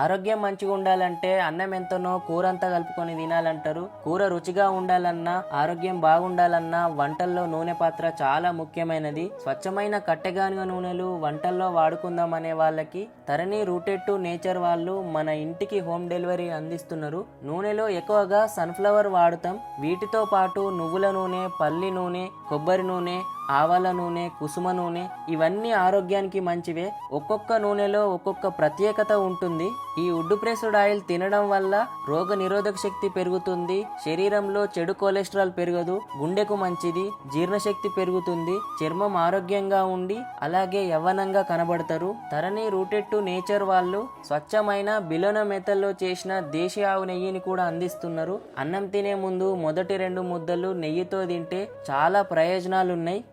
ఆరోగ్యం మంచిగా ఉండాలంటే అన్నం ఎంతనో కూర అంతా కలుపుకొని తినాలంటారు. కూర రుచిగా ఉండాలన్నా ఆరోగ్యం బాగుండాలన్నా వంటల్లో నూనె పాత్ర చాలా ముఖ్యమైనది. స్వచ్ఛమైన కట్టెగానుగ నూనెలు వంటల్లో వాడుకుందాం అనే వాళ్ళకి తరణి రూటెడ్ టు నేచర్ వాళ్ళు మన ఇంటికి హోమ్ డెలివరీ అందిస్తున్నారు. నూనెలో ఎక్కువగా సన్ఫ్లవర్ వాడుతాం. వీటితో పాటు నువ్వుల నూనె పల్లి నూనె కొబ్బరి నూనె ఆవాల నూనె కుసుమ నూనె ఇవన్నీ ఆరోగ్యానికి మంచివే. ఒక్కొక్క నూనెలో ఒక్కొక్క ప్రత్యేకత ఉంటుంది. ఈ ఉడ్డు ప్రెస్డ్ ఆయిల్ తినడం వల్ల రోగ నిరోధక శక్తి పెరుగుతుంది. శరీరంలో చెడు కొలెస్ట్రాల్ పెరగదు. గుండెకు మంచిది. జీర్ణశక్తి పెరుగుతుంది. చర్మం ఆరోగ్యంగా ఉండి అలాగే యవ్వనంగా కనబడతారు. తరణి రూటెడ్ టు నేచర్ వాళ్ళు స్వచ్ఛమైన బిలోన మెతల్లో చేసిన దేశీ ఆవు నెయ్యిని కూడా అందిస్తున్నారు. అన్నం తినే ముందు మొదటి రెండు ముద్దలు నెయ్యితో తింటే చాలా ప్రయోజనాలు ఉన్నాయి